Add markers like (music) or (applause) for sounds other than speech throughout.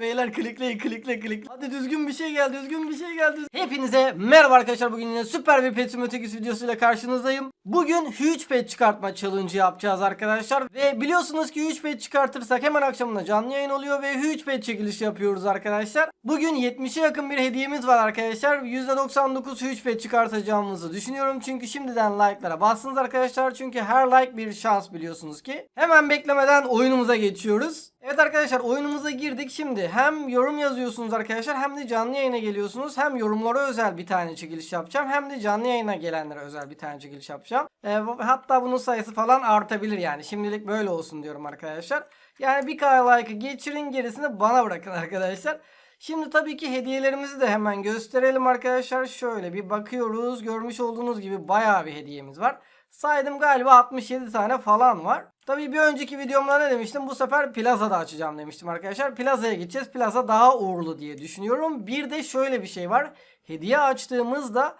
Beyler klikleyin klikle klikle. Hadi düzgün bir şey gel düzgün bir şey gel düzgün. Hepinize merhaba arkadaşlar bugün yine süper bir Pet Simulator videosuyla karşınızdayım. Bugün huge pet çıkartma challenge yapacağız arkadaşlar. Ve biliyorsunuz ki huge pet çıkartırsak hemen akşamında canlı yayın oluyor ve huge pet çekilişi yapıyoruz arkadaşlar. Bugün 70'e yakın bir hediyemiz var arkadaşlar. %99 huge pet çıkartacağımızı düşünüyorum. Çünkü şimdiden like'lara bassınız arkadaşlar. Çünkü her like bir şans biliyorsunuz ki. Hemen beklemeden oyunumuza geçiyoruz. Evet arkadaşlar oyunumuza girdik. Şimdi hem yorum yazıyorsunuz arkadaşlar hem de canlı yayına geliyorsunuz. Hem yorumlara özel bir tane çekiliş yapacağım. Hem de canlı yayına gelenlere özel bir tane çekiliş yapacağım. Bu- hatta bunun sayısı falan artabilir yani. Şimdilik böyle olsun diyorum arkadaşlar. Yani bir k like'ı geçirin gerisini bana bırakın arkadaşlar. Şimdi tabii ki hediyelerimizi de hemen gösterelim arkadaşlar. Şöyle bir bakıyoruz. Görmüş olduğunuz gibi bayağı bir hediyemiz var. Saydım galiba 67 tane falan var. Tabii bir önceki videomda ne demiştim? Bu sefer Plaza'da açacağım demiştim arkadaşlar. Plaza'ya gideceğiz. Plaza daha uğurlu diye düşünüyorum. Bir de şöyle bir şey var. Hediye açtığımızda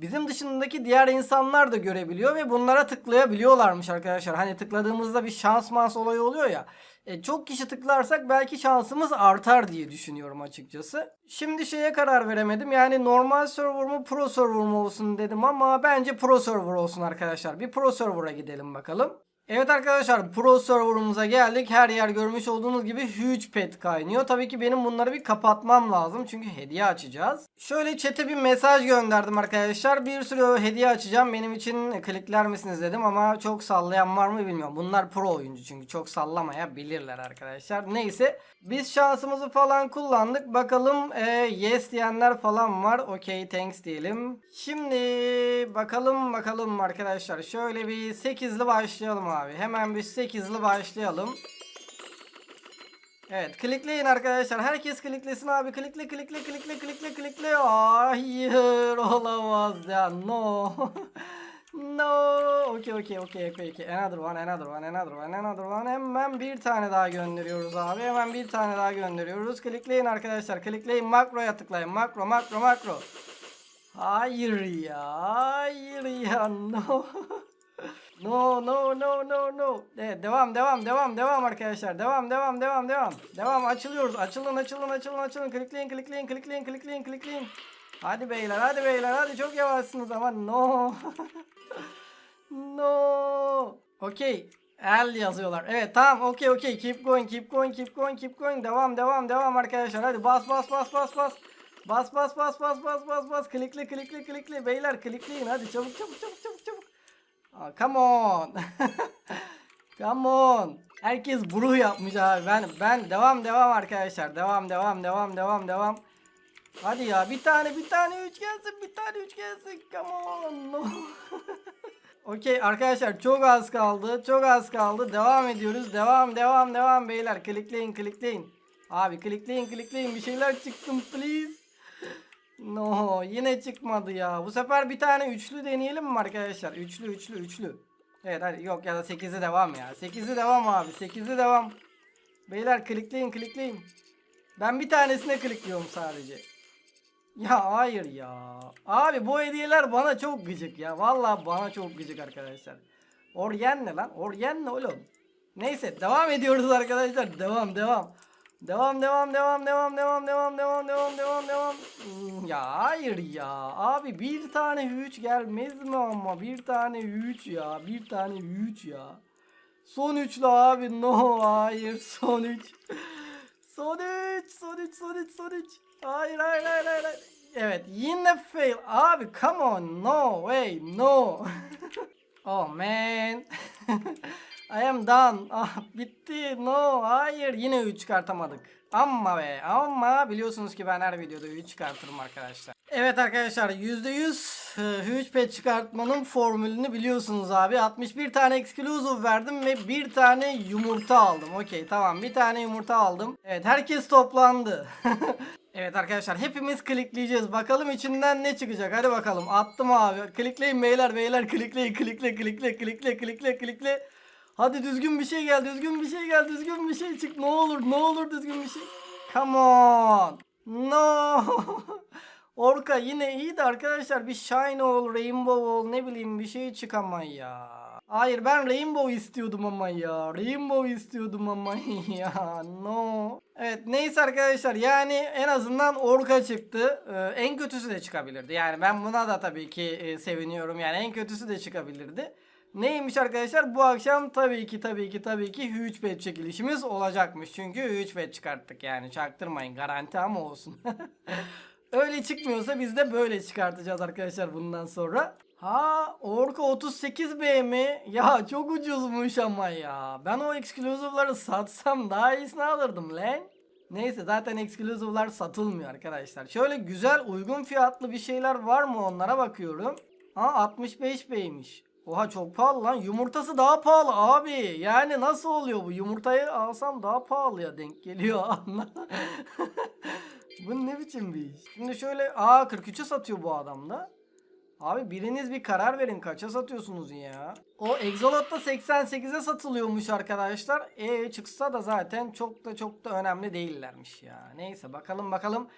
bizim dışındaki diğer insanlar da görebiliyor ve bunlara tıklayabiliyorlarmış arkadaşlar. Hani tıkladığımızda bir şans mans olayı oluyor ya. E, çok kişi tıklarsak belki şansımız artar diye düşünüyorum açıkçası. Şimdi şeye karar veremedim. Yani normal server mu pro server mu olsun dedim ama bence pro server olsun arkadaşlar. Bir pro server'a gidelim bakalım. Evet arkadaşlar pro server'ımıza geldik. Her yer görmüş olduğunuz gibi huge pet kaynıyor. Tabii ki benim bunları bir kapatmam lazım. Çünkü hediye açacağız. Şöyle chat'e bir mesaj gönderdim arkadaşlar. Bir sürü hediye açacağım. Benim için klikler misiniz dedim ama çok sallayan var mı bilmiyorum. Bunlar pro oyuncu çünkü çok sallamayabilirler arkadaşlar. Neyse biz şansımızı falan kullandık. Bakalım e, yes diyenler falan var. Okey thanks diyelim. Şimdi bakalım bakalım arkadaşlar. Şöyle bir 8'li başlayalım. Hemen bir 8'li başlayalım. Evet klikleyin arkadaşlar. Herkes kliklesin abi. Klikle klikle klikle klikle klikle. Hayır olamaz ya. No. (laughs) no. Okay okay okay okay okay. Another one another one another one another one. Hemen bir tane daha gönderiyoruz abi. Hemen bir tane daha gönderiyoruz. Klikleyin arkadaşlar. Klikleyin makroya tıklayın. Makro makro makro. Hayır ya. Hayır ya. No. (laughs) No no no no no. Evet, devam devam devam devam arkadaşlar. Devam devam devam devam. Devam açılıyoruz. Açılın açılın açılın açılın. Klikleyin klikleyin klikleyin klikleyin klikleyin. Hadi beyler hadi beyler hadi çok yavaşsınız ama no. (laughs) no. Okey. El yazıyorlar. Evet tamam okey okey. Keep going keep going keep going keep going. Devam devam devam arkadaşlar. Hadi bas bas bas bas bas. Bas bas bas bas bas bas bas. Klikle klikle klikle. Beyler klikleyin hadi çabuk çabuk çabuk çabuk. Aa, come on. (laughs) come on. Herkes bruh yapmış abi. Ben ben devam devam arkadaşlar. Devam devam devam devam devam. Hadi ya bir tane bir tane üç gelsin bir tane üç gelsin. Come on. (laughs) Okey arkadaşlar çok az kaldı. Çok az kaldı. Devam ediyoruz. Devam devam devam beyler. Klikleyin klikleyin. Abi klikleyin klikleyin. Bir şeyler çıksın please. No yine çıkmadı ya. Bu sefer bir tane üçlü deneyelim mi arkadaşlar? Üçlü üçlü üçlü. Evet hadi yok ya da 8'i devam ya. 8'i devam abi. 8'i devam. Beyler klikleyin klikleyin. Ben bir tanesine klikliyorum sadece. Ya hayır ya. Abi bu hediyeler bana çok gıcık ya. Vallahi bana çok gıcık arkadaşlar. Oryen ne lan? Oryen ne oğlum? Neyse devam ediyoruz arkadaşlar. Devam devam. Devam devam devam devam devam devam devam devam devam devam. Ya hayır ya. Abi bir tane üç gelmez mi ama? Bir tane üç ya. Bir tane üç ya. Son üçlü abi. No hayır son üç. Son üç. Son üç. Son üç. Son üç. Hayır hayır hayır hayır. hayır. Evet yine fail. Abi come on. No way. No. (laughs) oh man. (laughs) I am done. (laughs) Ah bitti. No hayır yine 3 çıkartamadık. Ama be ama biliyorsunuz ki ben her videoda 3 çıkartırım arkadaşlar. Evet arkadaşlar %100 e, huge pet çıkartmanın formülünü biliyorsunuz abi. 61 tane exclusive verdim ve bir tane yumurta aldım. Okey tamam bir tane yumurta aldım. Evet herkes toplandı. (laughs) Evet arkadaşlar hepimiz klikleyeceğiz. Bakalım içinden ne çıkacak. Hadi bakalım. Attım abi. Klikleyin beyler beyler klikleyin klikle klikle klikle klikle klikle. Hadi düzgün bir şey gel. Düzgün bir şey gel. Düzgün bir şey çık. Ne olur ne olur düzgün bir şey. Come on. No. (laughs) Orka yine iyiydi arkadaşlar. Bir shine ol, rainbow ol ne bileyim bir şey çık ama ya. Hayır ben Rainbow istiyordum ama ya. Rainbow istiyordum ama (laughs) ya. No. Evet neyse arkadaşlar yani en azından Orka çıktı. Ee, en kötüsü de çıkabilirdi. Yani ben buna da tabii ki e, seviniyorum. Yani en kötüsü de çıkabilirdi. Neymiş arkadaşlar? Bu akşam tabii ki tabii ki tabii ki huge bet çekilişimiz olacakmış. Çünkü huge bet çıkarttık yani. Çaktırmayın garanti ama olsun. (laughs) Öyle çıkmıyorsa biz de böyle çıkartacağız arkadaşlar bundan sonra. Ha Orka 38B mi? Ya çok ucuzmuş ama ya. Ben o exclusive'ları satsam daha iyisini alırdım lan. Neyse zaten exclusive'lar satılmıyor arkadaşlar. Şöyle güzel uygun fiyatlı bir şeyler var mı onlara bakıyorum. Ha 65B'ymiş. Oha çok pahalı lan. Yumurtası daha pahalı abi. Yani nasıl oluyor bu? Yumurtayı alsam daha pahalıya denk geliyor. (laughs) Anla. (laughs) bu ne biçim bir iş? Şimdi şöyle aa 43'e satıyor bu adam da. Abi biriniz bir karar verin kaça satıyorsunuz ya? O Exolot'ta 88'e satılıyormuş arkadaşlar. E çıksa da zaten çok da çok da önemli değillermiş ya. Neyse bakalım bakalım.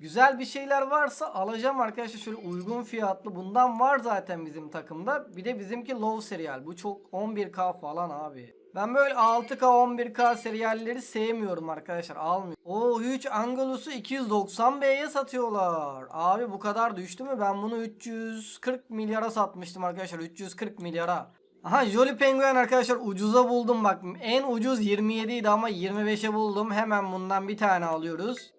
Güzel bir şeyler varsa alacağım arkadaşlar şöyle uygun fiyatlı. Bundan var zaten bizim takımda. Bir de bizimki low serial. Bu çok 11k falan abi. Ben böyle 6k 11k serialleri sevmiyorum arkadaşlar. Almıyorum. O 3 Angelus'u 290B'ye satıyorlar. Abi bu kadar düştü mü? Ben bunu 340 milyara satmıştım arkadaşlar. 340 milyara. Aha Jolly Penguin arkadaşlar ucuza buldum bak. En ucuz 27 idi ama 25'e buldum. Hemen bundan bir tane alıyoruz.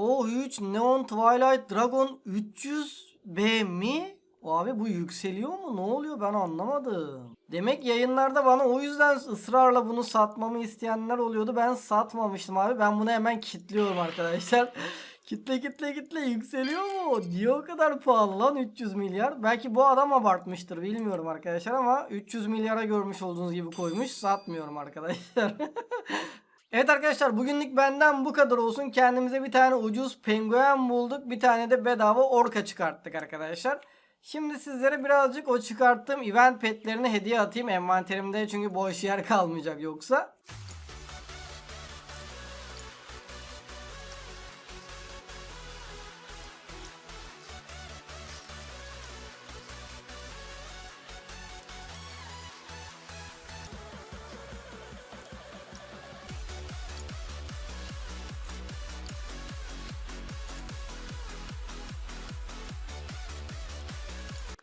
O 3 Neon Twilight Dragon 300B mi? Abi bu yükseliyor mu? Ne oluyor ben anlamadım. Demek yayınlarda bana o yüzden ısrarla bunu satmamı isteyenler oluyordu. Ben satmamıştım abi. Ben bunu hemen kilitliyorum arkadaşlar. (laughs) kitle kitle kitle yükseliyor mu? Diye o kadar pahalı lan 300 milyar. Belki bu adam abartmıştır bilmiyorum arkadaşlar ama 300 milyara görmüş olduğunuz gibi koymuş. Satmıyorum arkadaşlar. (laughs) Evet arkadaşlar bugünlük benden bu kadar olsun. Kendimize bir tane ucuz penguen bulduk. Bir tane de bedava orka çıkarttık arkadaşlar. Şimdi sizlere birazcık o çıkarttığım event petlerini hediye atayım envanterimde. Çünkü boş yer kalmayacak yoksa.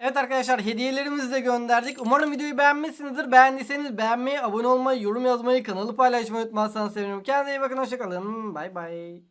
Evet arkadaşlar hediyelerimizi de gönderdik. Umarım videoyu beğenmişsinizdir. Beğendiyseniz beğenmeyi, abone olmayı, yorum yazmayı, kanalı paylaşmayı unutmazsanız sevinirim. Kendinize iyi bakın. Hoşçakalın. Bay bay.